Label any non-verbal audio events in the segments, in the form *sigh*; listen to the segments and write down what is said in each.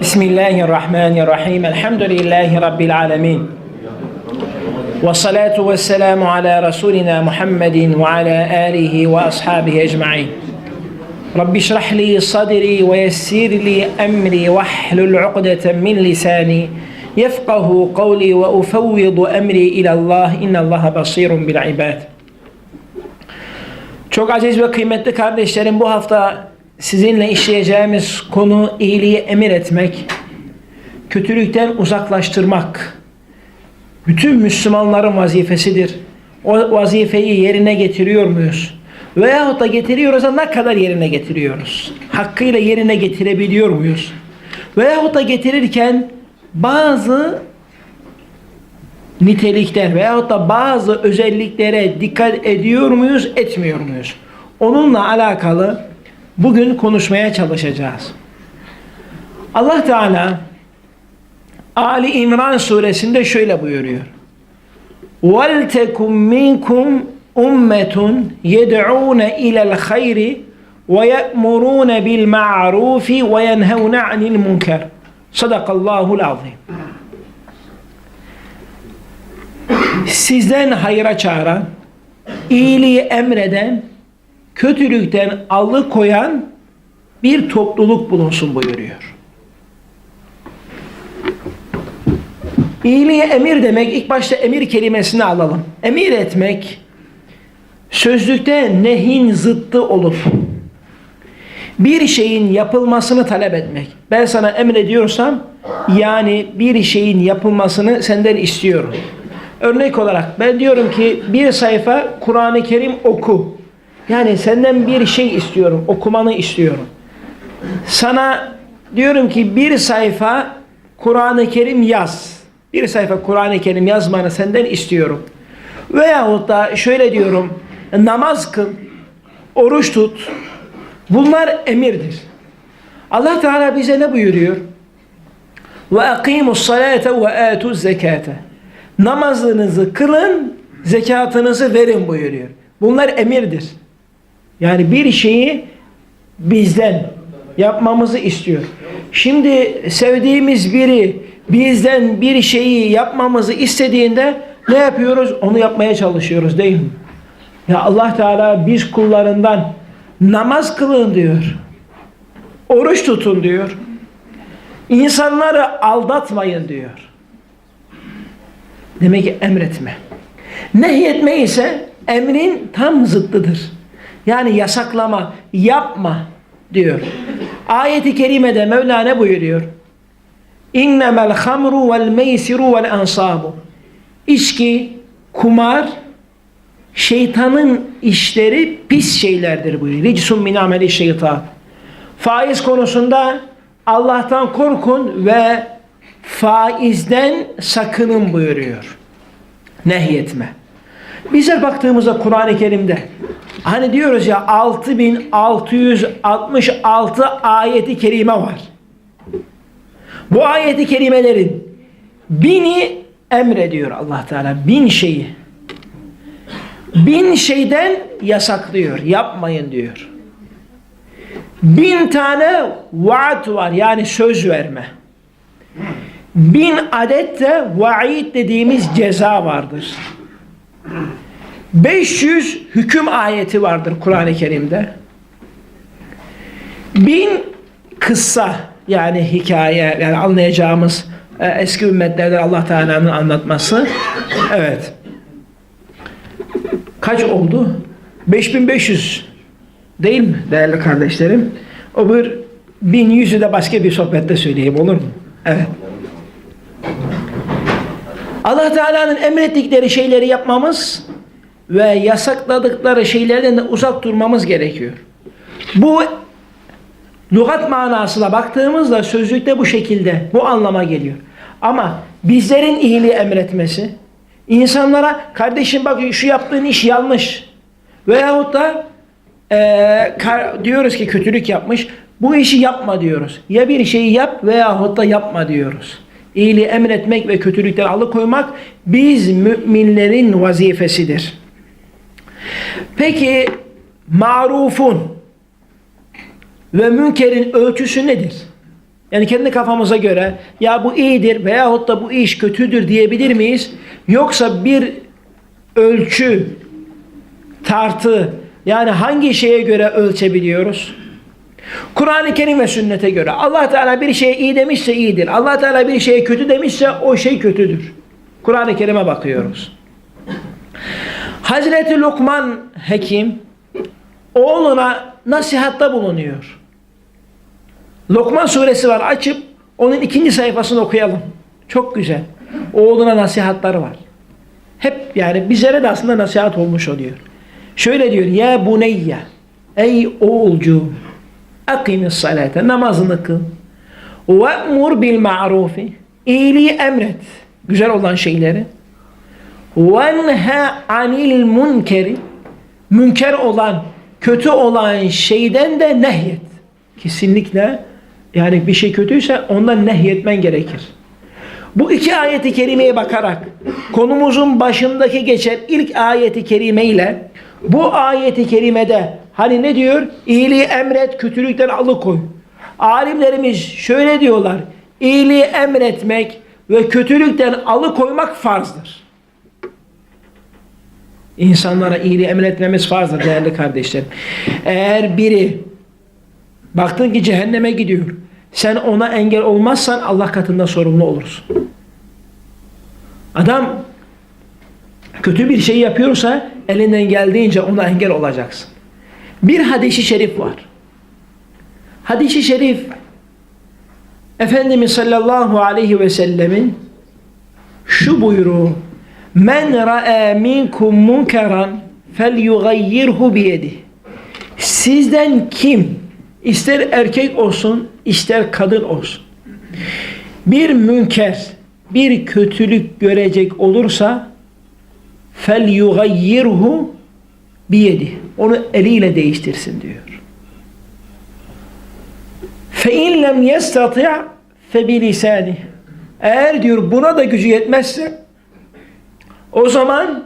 بسم الله الرحمن الرحيم الحمد لله رب العالمين والصلاة والسلام على رسولنا محمد وعلى آله وأصحابه أجمعين رب اشرح لي صدري ويسر لي أمري واحلل عقدة من لساني يفقه قولي وأفوض أمري إلى الله إن الله بصير بالعباد Çok aziz ve kıymetli kardeşlerim bu hafta sizinle işleyeceğimiz konu iyiliği emir etmek, kötülükten uzaklaştırmak. Bütün Müslümanların vazifesidir. O vazifeyi yerine getiriyor muyuz? Veyahut da getiriyoruz da ne kadar yerine getiriyoruz? Hakkıyla yerine getirebiliyor muyuz? Veyahut da getirirken bazı nitelikler veyahut da bazı özelliklere dikkat ediyor muyuz, etmiyor muyuz? Onunla alakalı bugün konuşmaya çalışacağız. Allah Teala Ali İmran suresinde şöyle buyuruyor. وَلْتَكُمْ مِنْكُمْ اُمَّةٌ يَدْعُونَ اِلَى الْخَيْرِ وَيَأْمُرُونَ بِالْمَعْرُوفِ وَيَنْهَوْنَ عَنِ الْمُنْكَرِ Sadakallahu azim. Sizden hayra çağıran, iyiliği emreden, kötülükten alıkoyan bir topluluk bulunsun buyuruyor. İyiliğe emir demek, ilk başta emir kelimesini alalım. Emir etmek, sözlükte nehin zıttı olup, bir şeyin yapılmasını talep etmek. Ben sana emrediyorsam, yani bir şeyin yapılmasını senden istiyorum. Örnek olarak ben diyorum ki bir sayfa Kur'an-ı Kerim oku. Yani senden bir şey istiyorum, okumanı istiyorum. Sana diyorum ki bir sayfa Kur'an-ı Kerim yaz. Bir sayfa Kur'an-ı Kerim yazmanı senden istiyorum. Veyahut da şöyle diyorum, namaz kıl, oruç tut. Bunlar emirdir. Allah Teala bize ne buyuruyor? Ve akimus salate ve atuz zekate. Namazınızı kılın, zekatınızı verin buyuruyor. Bunlar emirdir. Yani bir şeyi bizden yapmamızı istiyor. Şimdi sevdiğimiz biri bizden bir şeyi yapmamızı istediğinde ne yapıyoruz? Onu yapmaya çalışıyoruz değil mi? Ya Allah Teala biz kullarından namaz kılın diyor. Oruç tutun diyor. İnsanları aldatmayın diyor. Demek ki emretme. Nehyetme ise emrin tam zıttıdır. Yani yasaklama, yapma diyor. Ayeti kerimede Mevla ne buyuruyor? İnnemel hamru vel meysiru vel ansabu. İçki, kumar, şeytanın işleri pis şeylerdir buyuruyor. Ricsun min ameli şeytan. Faiz konusunda Allah'tan korkun ve faizden sakının buyuruyor. Nehyetme. Bize baktığımızda Kur'an-ı Kerim'de hani diyoruz ya 6666 ayeti kerime var. Bu ayeti kerimelerin bini emrediyor Allah Teala. Bin şeyi. Bin şeyden yasaklıyor. Yapmayın diyor. Bin tane vaat var. Yani söz verme. Bin adet de vaid dediğimiz ceza vardır. 500 hüküm ayeti vardır Kur'an-ı Kerim'de. Bin kıssa yani hikaye yani anlayacağımız e, eski ümmetlerden Allah Teala'nın anlatması. Evet. Kaç oldu? 5500 değil mi değerli kardeşlerim? O bir 1100'ü de başka bir sohbette söyleyeyim olur mu? Evet. Allah Teala'nın emrettikleri şeyleri yapmamız ve yasakladıkları şeylerden de uzak durmamız gerekiyor. Bu lügat manasına baktığımızda sözlükte bu şekilde, bu anlama geliyor. Ama bizlerin iyiliği emretmesi, insanlara kardeşim bak şu yaptığın iş yanlış veyahut da e, kar, diyoruz ki kötülük yapmış, bu işi yapma diyoruz. Ya bir şeyi yap veyahut da yapma diyoruz. İyiliği emretmek ve kötülükten alıkoymak biz müminlerin vazifesidir. Peki marufun ve münkerin ölçüsü nedir? Yani kendi kafamıza göre ya bu iyidir veyahut da bu iş kötüdür diyebilir miyiz? Yoksa bir ölçü, tartı yani hangi şeye göre ölçebiliyoruz? Kur'an-ı Kerim ve sünnete göre Allah Teala bir şeye iyi demişse iyidir. Allah Teala bir şeye kötü demişse o şey kötüdür. Kur'an-ı Kerim'e bakıyoruz. Hazreti Lokman Hekim oğluna nasihatta bulunuyor. Lokman suresi var açıp onun ikinci sayfasını okuyalım. Çok güzel. Oğluna nasihatları var. Hep yani bizlere de aslında nasihat olmuş oluyor. Şöyle diyor. Ya buneyye ey oğulcuğum akimis salate namazını kıl. Ve'mur bil ma'rufi. İyiliği emret. Güzel olan şeyleri. Venha anil munkeri. Münker olan kötü olan şeyden de nehyet. Kesinlikle yani bir şey kötüyse ondan nehyetmen gerekir. Bu iki ayeti kerimeye bakarak konumuzun başındaki geçen ilk ayeti kerime ile bu ayeti kerimede hani ne diyor? İyiliği emret, kötülükten alıkoy. Alimlerimiz şöyle diyorlar. İyiliği emretmek ve kötülükten alıkoymak farzdır. İnsanlara iyiliği emretmemiz farzdır değerli kardeşlerim. Eğer biri baktın ki cehenneme gidiyor. Sen ona engel olmazsan Allah katında sorumlu olursun. Adam kötü bir şey yapıyorsa elinden geldiğince ona engel olacaksın. Bir hadisi şerif var. Hadisi şerif Efendimiz sallallahu aleyhi ve sellemin şu buyruğu Men ra'a minkum munkaran felyughayyirhu biyedi. Sizden kim ister erkek olsun ister kadın olsun bir münker bir kötülük görecek olursa fel yugayyirhu biyedi. Onu eliyle değiştirsin diyor. Fe in lem yestati' fe. Eğer diyor buna da gücü yetmezse o zaman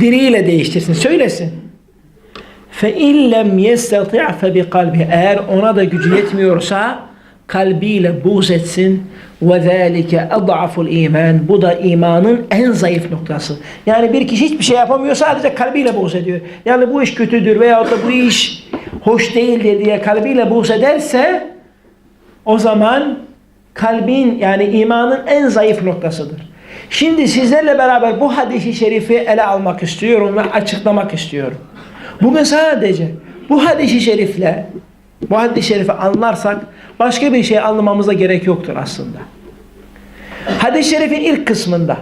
diliyle değiştirsin. Söylesin. Fe in lem yestati' fe bi kalbi. Eğer ona da gücü yetmiyorsa kalbiyle buğz etsin ve zâlike ad'aful iman. Bu da imanın en zayıf noktası. Yani bir kişi hiçbir şey yapamıyor sadece kalbiyle buğz ediyor. Yani bu iş kötüdür veyahut da bu iş hoş değildir diye kalbiyle buğz ederse o zaman kalbin yani imanın en zayıf noktasıdır. Şimdi sizlerle beraber bu hadisi şerifi ele almak istiyorum ve açıklamak istiyorum. Bugün sadece bu hadisi şerifle bu hadis-i şerifi anlarsak başka bir şey anlamamıza gerek yoktur aslında. Hadis-i şerifin ilk kısmında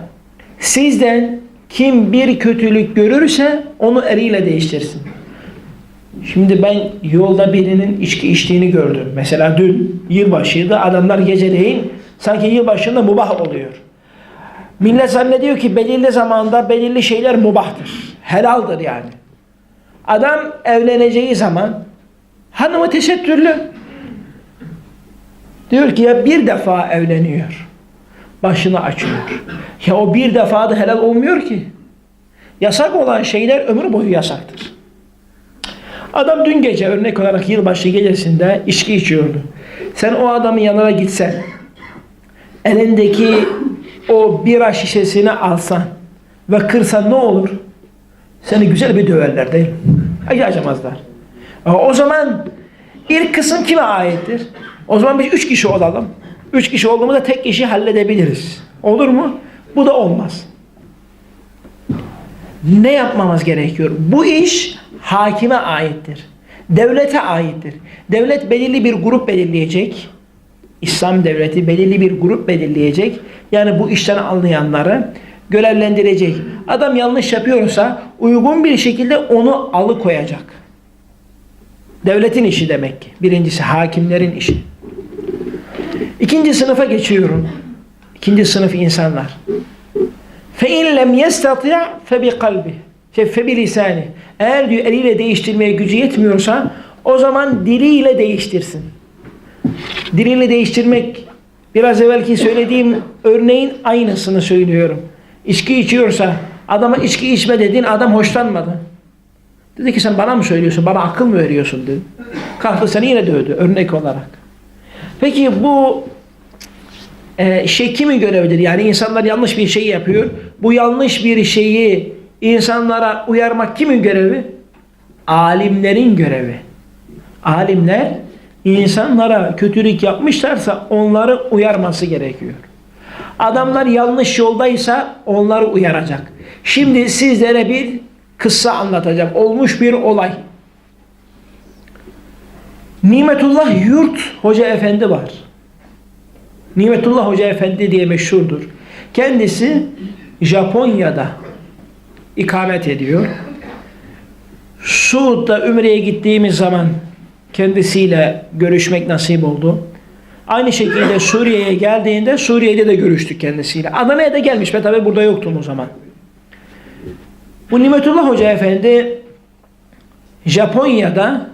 sizden kim bir kötülük görürse onu eliyle değiştirsin. Şimdi ben yolda birinin içki içtiğini gördüm. Mesela dün yılbaşıydı. Adamlar geceleyin sanki yılbaşında mubah oluyor. Millet zannediyor ki belirli zamanda belirli şeyler mubahtır. Helaldir yani. Adam evleneceği zaman hanımı tesettürlü. Diyor ki ya bir defa evleniyor. Başını açıyor. Ya o bir defa da helal olmuyor ki. Yasak olan şeyler ömür boyu yasaktır. Adam dün gece örnek olarak yılbaşı gecesinde içki içiyordu. Sen o adamın yanına gitsen, elindeki o bira şişesini alsan ve kırsan ne olur? Seni güzel bir döverler değil mi? Ay acımazlar. O zaman ilk kısım kime aittir? O zaman biz üç kişi olalım. Üç kişi olduğumuzda tek kişi halledebiliriz. Olur mu? Bu da olmaz. Ne yapmamız gerekiyor? Bu iş hakime aittir. Devlete aittir. Devlet belirli bir grup belirleyecek. İslam devleti belirli bir grup belirleyecek. Yani bu işten anlayanları görevlendirecek. Adam yanlış yapıyorsa uygun bir şekilde onu alıkoyacak. Devletin işi demek ki. Birincisi hakimlerin işi. İkinci sınıfa geçiyorum. İkinci sınıf insanlar. Bi kalbi. Fe bi lisani. Eğer diyor eliyle değiştirmeye gücü yetmiyorsa o zaman diliyle değiştirsin. Diliyle değiştirmek biraz evvelki söylediğim örneğin aynısını söylüyorum. İçki içiyorsa adama içki içme dedin adam hoşlanmadı. Dedi ki sen bana mı söylüyorsun? Bana akıl mı veriyorsun dedi. Kalktı seni yine dövdü örnek olarak. Peki bu e, şey kimin görevidir? Yani insanlar yanlış bir şey yapıyor. Bu yanlış bir şeyi insanlara uyarmak kimin görevi? Alimlerin görevi. Alimler insanlara kötülük yapmışlarsa onları uyarması gerekiyor. Adamlar yanlış yoldaysa onları uyaracak. Şimdi sizlere bir kıssa anlatacağım. Olmuş bir olay. Nimetullah Yurt Hoca Efendi var. Nimetullah Hoca Efendi diye meşhurdur. Kendisi Japonya'da ikamet ediyor. Suud'da Ümre'ye gittiğimiz zaman kendisiyle görüşmek nasip oldu. Aynı şekilde Suriye'ye geldiğinde Suriye'de de görüştük kendisiyle. Adana'ya da gelmiş. Ben tabi burada yoktum o zaman. Bu Nimetullah Hoca Efendi Japonya'da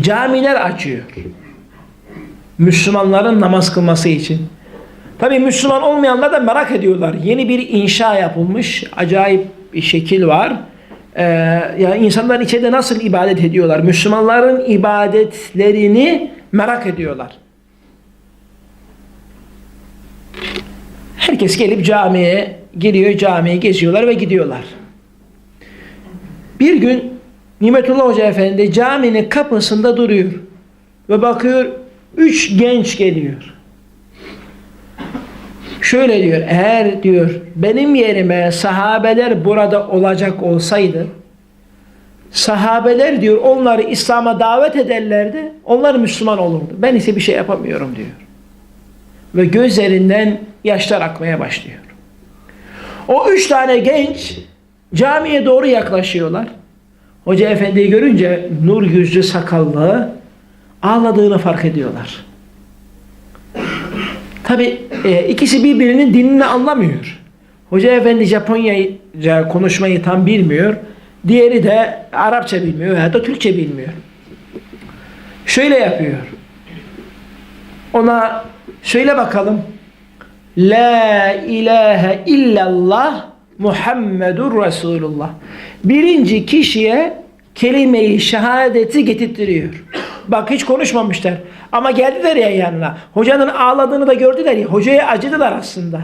camiler açıyor. Müslümanların namaz kılması için. Tabi Müslüman olmayanlar da merak ediyorlar. Yeni bir inşa yapılmış. Acayip bir şekil var. Ee, ya insanlar içeride nasıl ibadet ediyorlar? Müslümanların ibadetlerini merak ediyorlar. Herkes gelip camiye geliyor, camiye geziyorlar ve gidiyorlar. Bir gün Nimetullah Hoca Efendi caminin kapısında duruyor ve bakıyor üç genç geliyor. Şöyle diyor, eğer diyor benim yerime sahabeler burada olacak olsaydı sahabeler diyor onları İslam'a davet ederlerdi, onlar Müslüman olurdu. Ben ise bir şey yapamıyorum diyor. Ve gözlerinden yaşlar akmaya başlıyor. O üç tane genç camiye doğru yaklaşıyorlar. Hoca efendiyi görünce nur yüzlü sakallı ağladığını fark ediyorlar. Tabi e, ikisi birbirinin dinini anlamıyor. Hoca efendi Japonca konuşmayı tam bilmiyor. Diğeri de Arapça bilmiyor ya da Türkçe bilmiyor. Şöyle yapıyor. Ona söyle bakalım. La ilahe illallah Muhammedur Resulullah. Birinci kişiye kelime-i şehadeti getirtiyor. Bak hiç konuşmamışlar. Ama geldiler ya yanına. Hocanın ağladığını da gördüler ya. Hocaya acıdılar aslında.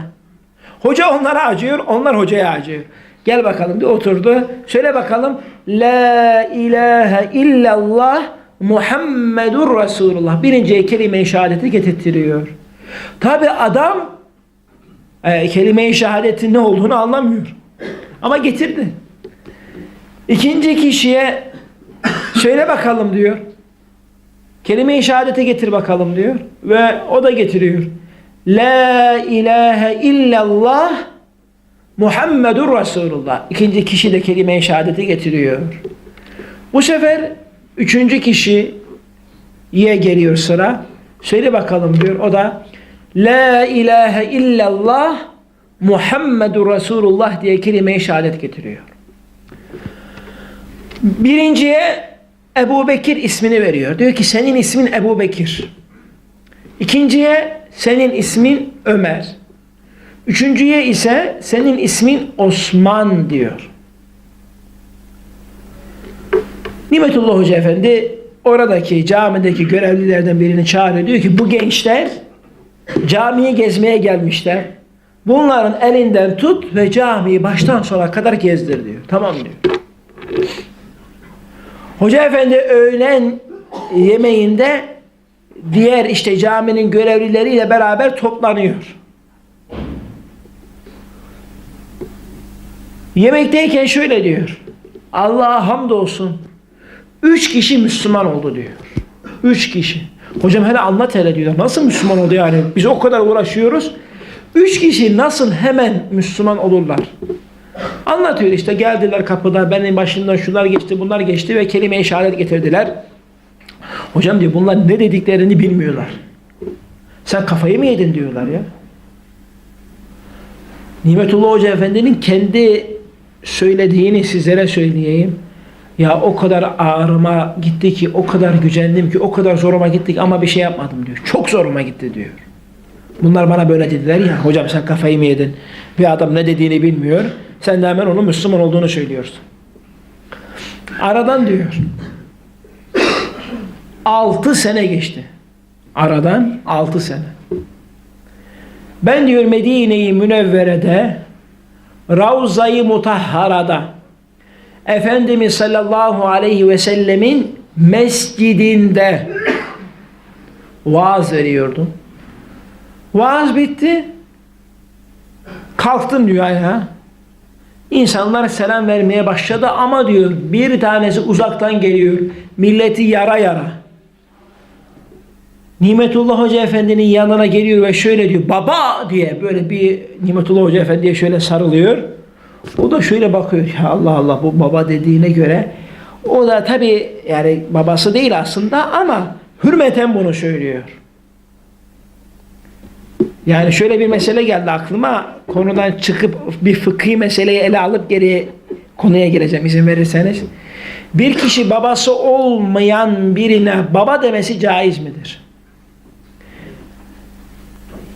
Hoca onlara acıyor, onlar hocaya acıyor. Gel bakalım bir oturdu. Söyle bakalım. La ilahe illallah Muhammedur Resulullah. Birinci kelime-i şehadeti getirtiyor. Tabi adam e, kelime-i şehadetin ne olduğunu anlamıyor. Ama getirdi. İkinci kişiye söyle bakalım diyor. Kelime-i şehadeti getir bakalım diyor. Ve o da getiriyor. La ilahe illallah Muhammedur Resulullah. İkinci kişi de kelime-i şehadeti getiriyor. Bu sefer üçüncü kişiye geliyor sıra. Söyle bakalım diyor. O da La ilahe illallah Muhammedur Resulullah diye kelime-i şehadet getiriyor. Birinciye Ebu Bekir ismini veriyor. Diyor ki senin ismin Ebu Bekir. İkinciye senin ismin Ömer. Üçüncüye ise senin ismin Osman diyor. Nimetullah Hoca Efendi oradaki camideki görevlilerden birini çağırıyor. Diyor ki bu gençler camiyi gezmeye gelmişler. Bunların elinden tut ve camiyi baştan sona kadar gezdir diyor. Tamam diyor. Hoca Efendi öğlen yemeğinde diğer işte caminin görevlileriyle beraber toplanıyor. Yemekteyken şöyle diyor. Allah'a hamdolsun. Üç kişi Müslüman oldu diyor. Üç kişi. Hocam hele anlat hele diyor. Nasıl Müslüman oldu yani? Biz o kadar uğraşıyoruz. Üç kişi nasıl hemen Müslüman olurlar? Anlatıyor işte geldiler kapıda benim başımdan şunlar geçti bunlar geçti ve kelime-i şehadet getirdiler. Hocam diyor bunlar ne dediklerini bilmiyorlar. Sen kafayı mı yedin diyorlar ya. Nimetullah Hoca Efendi'nin kendi söylediğini sizlere söyleyeyim. Ya o kadar ağrıma gitti ki, o kadar gücendim ki, o kadar zoruma gittik ama bir şey yapmadım diyor. Çok zoruma gitti diyor. Bunlar bana böyle dediler ya, hocam sen kafayı mı yedin? Bir adam ne dediğini bilmiyor. Sen de hemen onun Müslüman olduğunu söylüyorsun. Aradan diyor. Altı sene geçti. Aradan 6 sene. Ben diyor Medine-i Münevvere'de Ravza-i Mutahhara'da Efendimiz sallallahu aleyhi ve sellemin mescidinde vaaz veriyordum. Vaaz bitti. Kalktım diyor ayağa. İnsanlar selam vermeye başladı ama diyor bir tanesi uzaktan geliyor. Milleti yara yara. Nimetullah Hoca Efendi'nin yanına geliyor ve şöyle diyor. Baba diye böyle bir Nimetullah Hoca Efendi'ye şöyle sarılıyor. O da şöyle bakıyor. Ya Allah Allah bu baba dediğine göre. O da tabi yani babası değil aslında ama hürmeten bunu söylüyor. Yani şöyle bir mesele geldi aklıma. Konudan çıkıp bir fıkhi meseleyi ele alıp geri konuya gireceğim izin verirseniz. Bir kişi babası olmayan birine baba demesi caiz midir?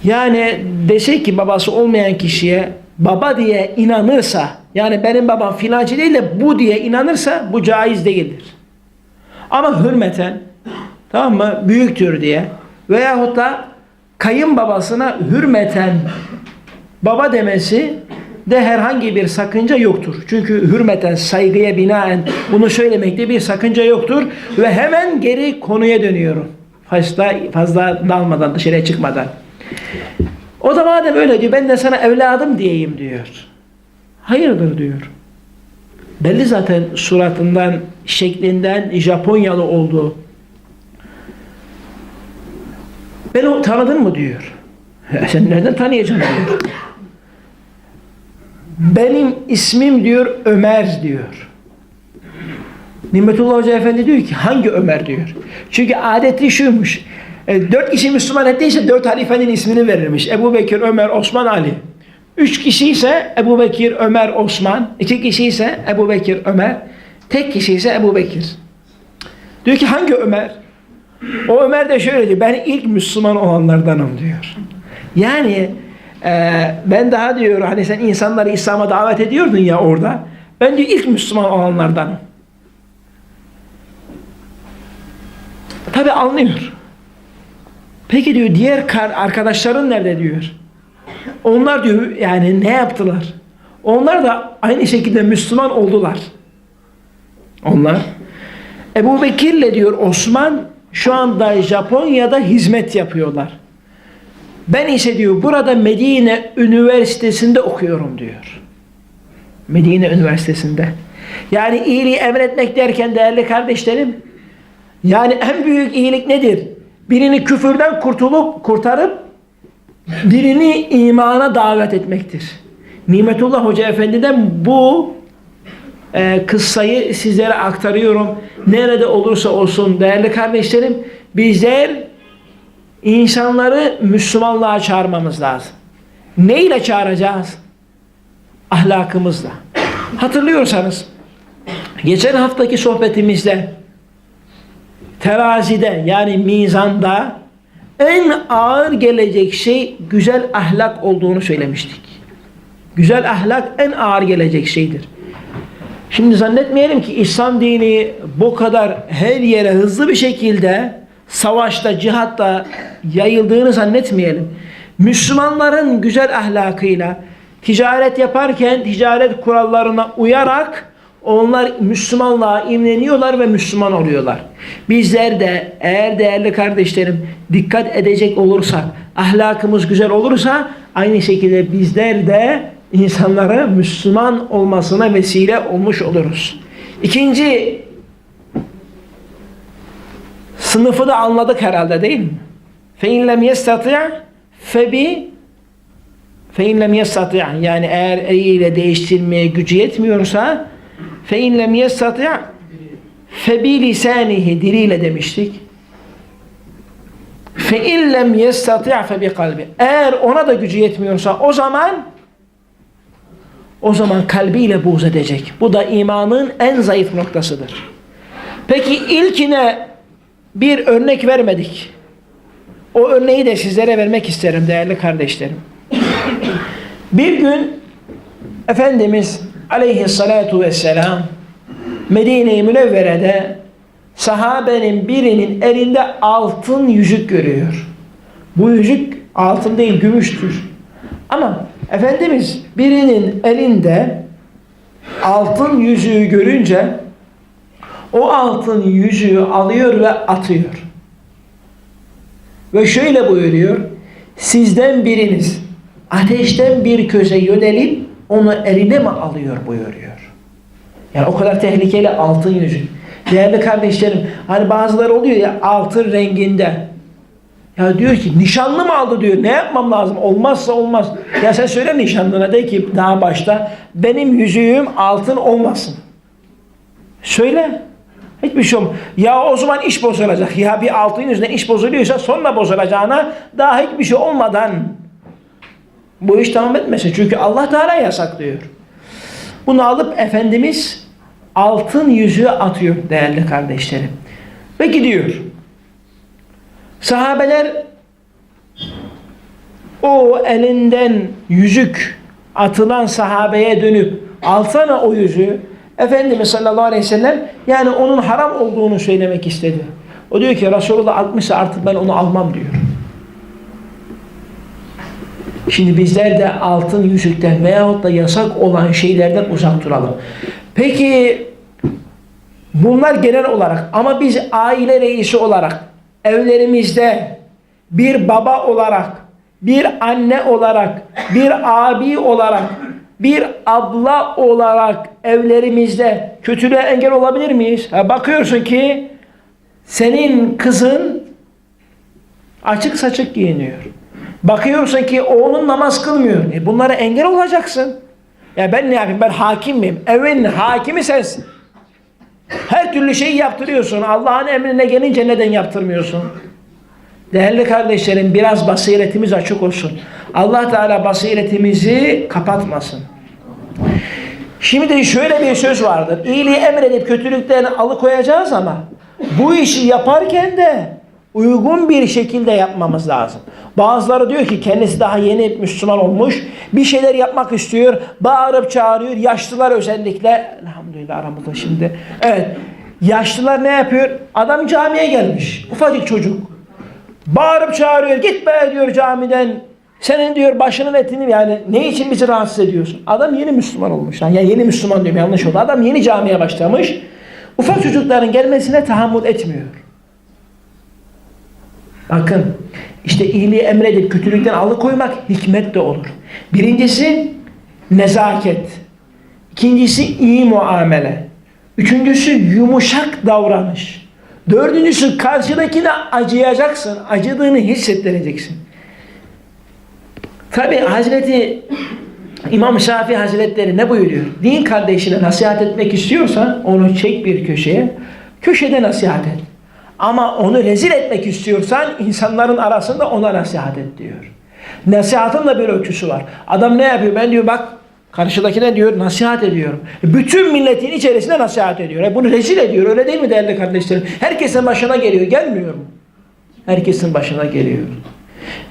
Yani dese ki babası olmayan kişiye baba diye inanırsa yani benim babam filancı değil de bu diye inanırsa bu caiz değildir. Ama hürmeten tamam mı büyüktür diye veyahut da kayınbabasına hürmeten baba demesi de herhangi bir sakınca yoktur. Çünkü hürmeten saygıya binaen bunu söylemekte bir sakınca yoktur ve hemen geri konuya dönüyorum. Fazla fazla dalmadan dışarıya çıkmadan. O da madem öyle diyor ben de sana evladım diyeyim diyor. Hayırdır diyor. Belli zaten suratından, şeklinden Japonyalı olduğu. Beni tanıdın mı diyor. "Ya *laughs* Sen nereden tanıyacaksın diyor. Benim ismim diyor Ömer diyor. Nimetullah Hoca Efendi diyor ki hangi Ömer diyor. Çünkü adeti şuymuş. E, dört kişi Müslüman ettiyse dört halifenin ismini verirmiş. Ebu Bekir, Ömer, Osman, Ali. Üç kişi ise Ebu Bekir, Ömer, Osman. İki kişi ise Ebu Bekir, Ömer. Tek kişi ise Ebu Bekir. Diyor ki hangi Ömer? O Ömer de şöyle diyor. Ben ilk Müslüman olanlardanım diyor. Yani e, ben daha diyor hani sen insanları İslam'a davet ediyordun ya orada. Ben diyor ilk Müslüman olanlardanım. Tabi anlıyor. Peki diyor diğer arkadaşların nerede diyor. Onlar diyor yani ne yaptılar? Onlar da aynı şekilde Müslüman oldular. Onlar. Ebu Bekir'le diyor Osman şu anda Japonya'da hizmet yapıyorlar. Ben ise diyor burada Medine Üniversitesi'nde okuyorum diyor. Medine Üniversitesi'nde. Yani iyiliği emretmek derken değerli kardeşlerim yani en büyük iyilik nedir? Birini küfürden kurtulup kurtarıp birini imana davet etmektir. Nimetullah Hoca Efendi'den bu e, kıssayı sizlere aktarıyorum. Nerede olursa olsun değerli kardeşlerim bizler insanları Müslümanlığa çağırmamız lazım. Ne ile çağıracağız? Ahlakımızla. Hatırlıyorsanız geçen haftaki sohbetimizde terazide yani mizanda en ağır gelecek şey güzel ahlak olduğunu söylemiştik. Güzel ahlak en ağır gelecek şeydir. Şimdi zannetmeyelim ki İslam dini bu kadar her yere hızlı bir şekilde savaşta, cihatta yayıldığını zannetmeyelim. Müslümanların güzel ahlakıyla ticaret yaparken ticaret kurallarına uyarak onlar Müslümanlığa imleniyorlar ve Müslüman oluyorlar. Bizler de eğer değerli kardeşlerim dikkat edecek olursak, ahlakımız güzel olursa aynı şekilde bizler de insanlara Müslüman olmasına vesile olmuş oluruz. İkinci sınıfı da anladık herhalde değil mi? فَاِنْ لَمْ يَسْتَطِعْ فَبِ فَاِنْ لَمْ يَسْتَطِعْ Yani eğer eliyle değiştirmeye gücü yetmiyorsa fe in lem yestati' fe bi lisanihi diliyle demiştik. Fe in lem yestati' fe kalbi. Eğer ona da gücü yetmiyorsa o zaman o zaman kalbiyle buğz edecek. Bu da imanın en zayıf noktasıdır. Peki ilkine bir örnek vermedik. O örneği de sizlere vermek isterim değerli kardeşlerim. bir gün Efendimiz aleyhissalatu vesselam Medine-i Münevvere'de sahabenin birinin elinde altın yüzük görüyor. Bu yüzük altın değil gümüştür. Ama Efendimiz birinin elinde altın yüzüğü görünce o altın yüzüğü alıyor ve atıyor. Ve şöyle buyuruyor. Sizden biriniz ateşten bir köze yönelip onu eline mi alıyor buyuruyor. Yani o kadar tehlikeli altın yüzük. Değerli kardeşlerim hani bazıları oluyor ya altın renginde. Ya diyor ki nişanlı mı aldı diyor. Ne yapmam lazım? Olmazsa olmaz. Ya sen söyle nişanlına de ki daha başta benim yüzüğüm altın olmasın. Söyle. Hiçbir şey olmaz. Ya o zaman iş bozulacak. Ya bir altın yüzünden iş bozuluyorsa sonra bozulacağına daha hiçbir şey olmadan bu iş tamam etmesin. Çünkü Allah Teala yasaklıyor. Bunu alıp Efendimiz altın yüzüğü atıyor değerli kardeşlerim. Ve gidiyor. Sahabeler o elinden yüzük atılan sahabeye dönüp alsana o yüzüğü Efendimiz sallallahu aleyhi ve sellem yani onun haram olduğunu söylemek istedi. O diyor ki Resulullah atmışsa artık ben onu almam diyor. Şimdi bizler de altın yüzükten veyahut da yasak olan şeylerden uzak duralım. Peki bunlar genel olarak ama biz aile reisi olarak evlerimizde bir baba olarak, bir anne olarak, bir abi olarak, bir abla olarak evlerimizde kötülüğe engel olabilir miyiz? Ha, bakıyorsun ki senin kızın açık saçık giyiniyor. Bakıyorsun ki oğlun namaz kılmıyor. E bunlara engel olacaksın. Ya ben ne yapayım? Ben hakim miyim? Evin hakimi sensin. Her türlü şeyi yaptırıyorsun. Allah'ın emrine gelince neden yaptırmıyorsun? Değerli kardeşlerim biraz basiretimiz açık olsun. Allah Teala basiretimizi kapatmasın. Şimdi şöyle bir söz vardır. İyiliği emredip kötülükten alıkoyacağız ama bu işi yaparken de uygun bir şekilde yapmamız lazım. Bazıları diyor ki kendisi daha yeni Müslüman olmuş. Bir şeyler yapmak istiyor. Bağırıp çağırıyor. Yaşlılar özellikle. Elhamdülillah aramızda şimdi. Evet. Yaşlılar ne yapıyor? Adam camiye gelmiş. Ufacık çocuk. Bağırıp çağırıyor. Gitme diyor camiden. Senin diyor başının etini yani ne için bizi rahatsız ediyorsun? Adam yeni Müslüman olmuş. Yani yeni Müslüman diyorum yanlış oldu. Adam yeni camiye başlamış. Ufak çocukların gelmesine tahammül etmiyor. Bakın işte iyiliği emredip kötülükten alıkoymak hikmet de olur. Birincisi nezaket. İkincisi iyi muamele. Üçüncüsü yumuşak davranış. Dördüncüsü karşıdakine acıyacaksın. Acıdığını hissettireceksin. Tabi Hazreti İmam Şafii Hazretleri ne buyuruyor? Din kardeşine nasihat etmek istiyorsan onu çek bir köşeye. Köşede nasihat et. Ama onu rezil etmek istiyorsan insanların arasında ona nasihat et diyor. Nasihatın da bir ölçüsü var. Adam ne yapıyor? Ben diyor bak karşıdakine diyor nasihat ediyorum. Bütün milletin içerisinde nasihat ediyor. E bunu rezil ediyor. Öyle değil mi değerli kardeşlerim? Herkesin başına geliyor. Gelmiyor mu? Herkesin başına geliyor.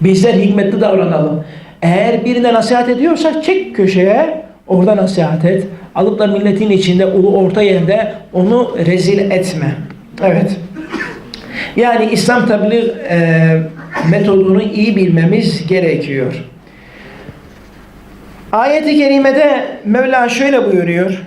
Bizler hikmetli davranalım. Eğer birine nasihat ediyorsak çek köşeye orada nasihat et. Alıp da milletin içinde ulu orta yerde onu rezil etme. Evet. Yani İslam tebliğ e, metodunu iyi bilmemiz gerekiyor. Ayet-i kerimede Mevla şöyle buyuruyor.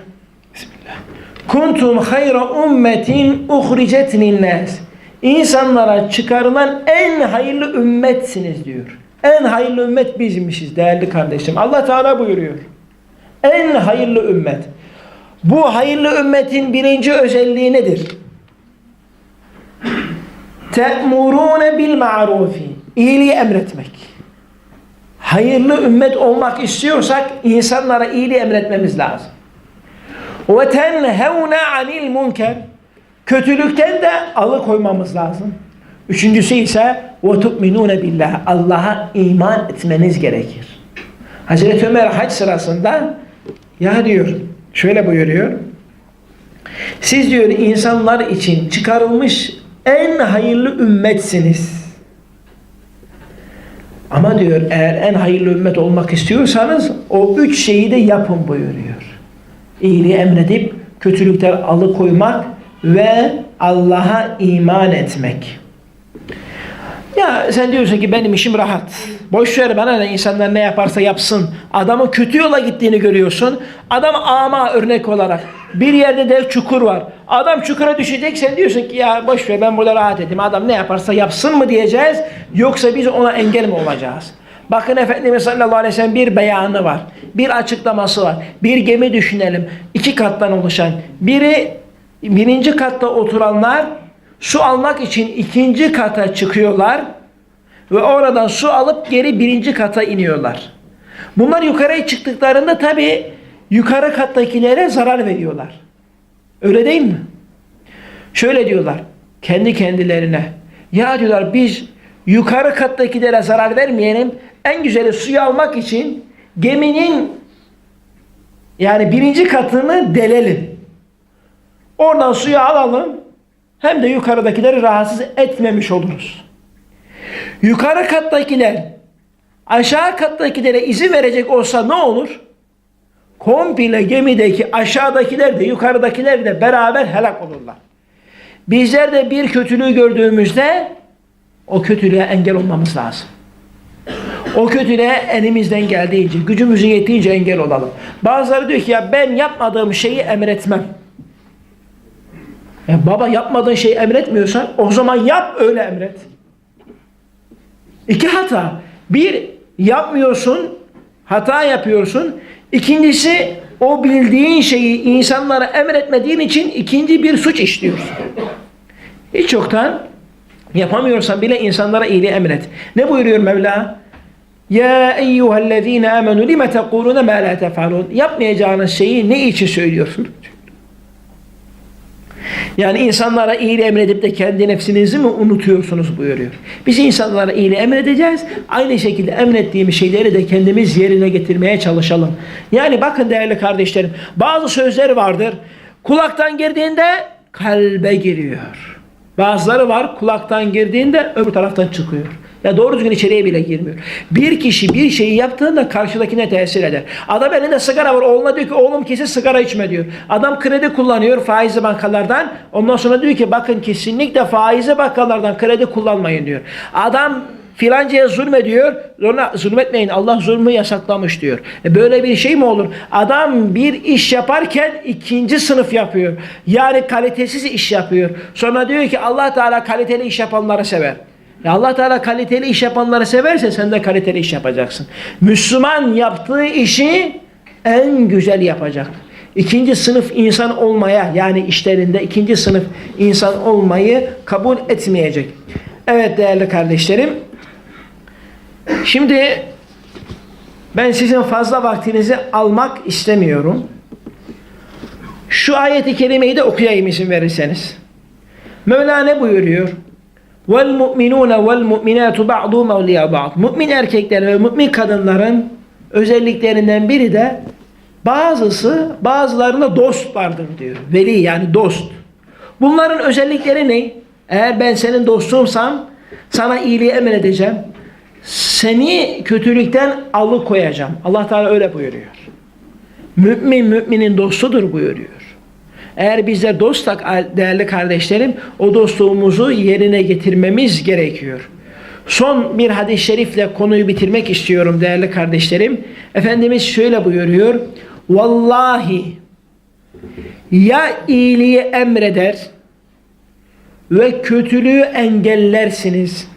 Kuntum hayra ummetin uhricet linnas. İnsanlara çıkarılan en hayırlı ümmetsiniz diyor. En hayırlı ümmet bizmişiz değerli kardeşim. Allah Teala buyuruyor. En hayırlı ümmet. Bu hayırlı ümmetin birinci özelliği nedir? Te'murune bil ma'rufi. İyiliği emretmek. Hayırlı ümmet olmak istiyorsak insanlara iyiliği emretmemiz lazım. Ve tenhevne anil munker. Kötülükten de alıkoymamız lazım. Üçüncüsü ise ve tu'minune billah. Allah'a iman etmeniz gerekir. Hazreti Ömer hac sırasında ya diyor şöyle buyuruyor. Siz diyor insanlar için çıkarılmış en hayırlı ümmetsiniz. Ama diyor eğer en hayırlı ümmet olmak istiyorsanız o üç şeyi de yapın buyuruyor. İyiliği emredip kötülükten alıkoymak ve Allah'a iman etmek. Ya sen diyorsun ki benim işim rahat. Boş ver bana ne insanlar ne yaparsa yapsın. Adamın kötü yola gittiğini görüyorsun. Adam ama örnek olarak. Bir yerde dev çukur var. Adam çukura düşecek sen diyorsun ki ya boş ver ben burada rahat edeyim. Adam ne yaparsa yapsın mı diyeceğiz. Yoksa biz ona engel mi olacağız? Bakın Efendimiz sallallahu aleyhi ve sellem bir beyanı var. Bir açıklaması var. Bir gemi düşünelim. iki kattan oluşan. Biri birinci katta oturanlar su almak için ikinci kata çıkıyorlar ve oradan su alıp geri birinci kata iniyorlar. Bunlar yukarıya çıktıklarında tabi yukarı kattakilere zarar veriyorlar. Öyle değil mi? Şöyle diyorlar kendi kendilerine. Ya diyorlar biz yukarı kattakilere zarar vermeyelim. En güzeli suyu almak için geminin yani birinci katını delelim. Oradan suyu alalım. Hem de yukarıdakileri rahatsız etmemiş oluruz. Yukarı kattakiler aşağı kattakilere izin verecek olsa ne olur? Komple gemideki aşağıdakiler de yukarıdakiler de beraber helak olurlar. Bizler de bir kötülüğü gördüğümüzde o kötülüğe engel olmamız lazım. O kötülüğe elimizden geldiğince, gücümüzün yettiğince engel olalım. Bazıları diyor ki ya ben yapmadığım şeyi emretmem. E baba yapmadığın şeyi emretmiyorsan o zaman yap öyle emret. İki hata. Bir yapmıyorsun, hata yapıyorsun. İkincisi o bildiğin şeyi insanlara emretmediğin için ikinci bir suç işliyorsun. Hiç yoktan yapamıyorsan bile insanlara iyiliği emret. Ne buyuruyor Mevla? Ya eyyühellezine amenu lime tekulune ma la tefalun. Yapmayacağınız şeyi ne için söylüyorsun? Yani insanlara iyiliği emredip de kendi nefsinizi mi unutuyorsunuz buyuruyor. Biz insanlara iyiliği emredeceğiz. Aynı şekilde emrettiğimiz şeyleri de kendimiz yerine getirmeye çalışalım. Yani bakın değerli kardeşlerim bazı sözler vardır. Kulaktan girdiğinde kalbe giriyor. Bazıları var kulaktan girdiğinde öbür taraftan çıkıyor. Ya doğru düzgün içeriye bile girmiyor. Bir kişi bir şeyi yaptığında karşıdakine tesir eder. Adam elinde sigara var. Oğluna diyor ki oğlum kesin sigara içme diyor. Adam kredi kullanıyor faizli bankalardan. Ondan sonra diyor ki bakın kesinlikle faizli bankalardan kredi kullanmayın diyor. Adam filancaya zulmediyor. Ona zulmetmeyin. Allah zulmü yasaklamış diyor. E böyle bir şey mi olur? Adam bir iş yaparken ikinci sınıf yapıyor. Yani kalitesiz iş yapıyor. Sonra diyor ki Allah Teala kaliteli iş yapanları sever. Ya Allah Teala kaliteli iş yapanları severse sen de kaliteli iş yapacaksın. Müslüman yaptığı işi en güzel yapacak. İkinci sınıf insan olmaya yani işlerinde ikinci sınıf insan olmayı kabul etmeyecek. Evet değerli kardeşlerim. Şimdi ben sizin fazla vaktinizi almak istemiyorum. Şu ayeti kerimeyi de okuyayım izin verirseniz. Mevla ne buyuruyor? Vel mu'minune vel mu'minatu ba'du mevliya ba'd. Mümin erkekler ve mümin kadınların özelliklerinden biri de bazısı bazılarına dost vardır diyor. Veli yani dost. Bunların özellikleri ne? Eğer ben senin dostumsam sana iyiliği emredeceğim. Seni kötülükten alıkoyacağım. Allah Teala öyle buyuruyor. Mümin müminin dostudur buyuruyor. Eğer bizler dostsak değerli kardeşlerim o dostluğumuzu yerine getirmemiz gerekiyor. Son bir hadis-i şerifle konuyu bitirmek istiyorum değerli kardeşlerim. Efendimiz şöyle buyuruyor. Vallahi ya iyiliği emreder ve kötülüğü engellersiniz.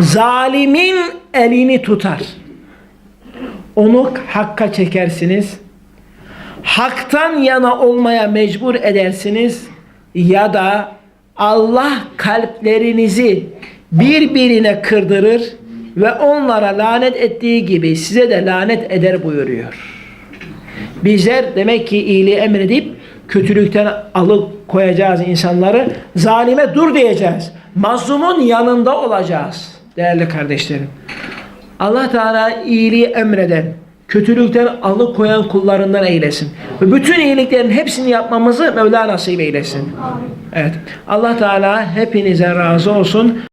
Zalimin elini tutar. Onu hakka çekersiniz haktan yana olmaya mecbur edersiniz ya da Allah kalplerinizi birbirine kırdırır ve onlara lanet ettiği gibi size de lanet eder buyuruyor. Bizler demek ki iyiliği emredip kötülükten alıp koyacağız insanları. Zalime dur diyeceğiz. Mazlumun yanında olacağız değerli kardeşlerim. Allah Teala iyiliği emreden, kötülükten alıkoyan kullarından eylesin. Ve bütün iyiliklerin hepsini yapmamızı Mevla nasip eylesin. Evet. Allah Teala hepinize razı olsun.